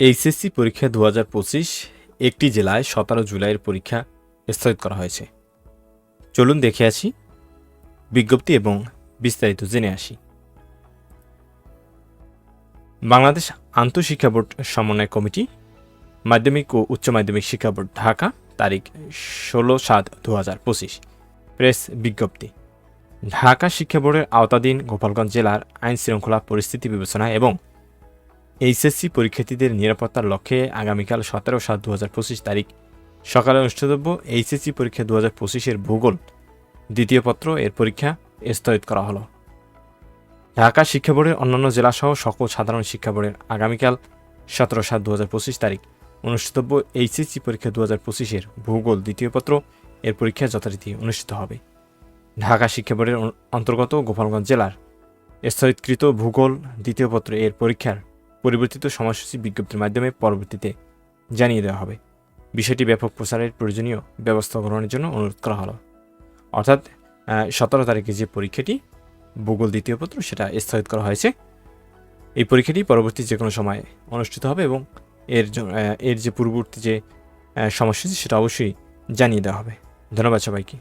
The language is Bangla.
এইচএসসি পরীক্ষা দু হাজার পঁচিশ একটি জেলায় সতেরো জুলাইয়ের পরীক্ষা স্থগিত করা হয়েছে। চলুন দেখে আসি বিজ্ঞপ্তি এবং বিস্তারিত জেনে আসি। বাংলাদেশ আন্তঃশিক্ষা বোর্ড সমন্বয় কমিটি, মাধ্যমিক ও উচ্চ মাধ্যমিক শিক্ষা বোর্ড ঢাকা, তারিখ ষোলো সাত দু হাজার পঁচিশ। প্রেস বিজ্ঞপ্তি, ঢাকা শিক্ষা বোর্ডের আওতাধীন গোপালগঞ্জ জেলার আইন শৃঙ্খলা পরিস্থিতি বিবেচনা এবং এইচএসসি পরীক্ষার্থীদের নিরাপত্তার লক্ষ্যে আগামীকাল সতেরো সাত দু তারিখ। সকালে অনুষ্ঠিতব্য এইচএসসি পরীক্ষা দু হাজার পঁচিশের ভূগোল। দ্বিতীয় পত্র এর পরীক্ষা স্থগিত করা হলো। ঢাকা শিক্ষা বোর্ডের অন্যান্য জেলাসহ সকল সাধারণ শিক্ষা বোর্ডের আগামীকাল সতেরো সাত দু তারিখ। অনুষ্ঠিতব্য এইচএসসি পরীক্ষা দু হাজার পঁচিশের ভূগোল। দ্বিতীয় পত্র এর পরীক্ষা যথারীতি অনুষ্ঠিত হবে। ঢাকা শিক্ষা বোর্ডের অন্তর্গত গোপালগঞ্জ জেলার স্থগিতকৃত ভূগোল। দ্বিতীয় পত্র এর পরীক্ষার পরিবর্তিত সময়সূচি বিজ্ঞপ্তির মাধ্যমে পরবর্তীতে জানিয়ে দেওয়া হবে। বিষয়টি ব্যাপক প্রচারের প্রয়োজনীয় ব্যবস্থা গ্রহণের জন্য অনুরোধ করা হলো। অর্থাৎ সতেরো তারিখে যে পরীক্ষাটি, ভূগোল দ্বিতীয় পত্র, সেটা স্থগিত করা হয়েছে। এই পরীক্ষাটি পরবর্তী যে কোনো সময় অনুষ্ঠিত হবে এবং এর এর যে পূর্ববর্তী যে সময়সূচি, সেটা অবশ্যই জানিয়ে দেওয়া হবে। ধন্যবাদ সবাইকে।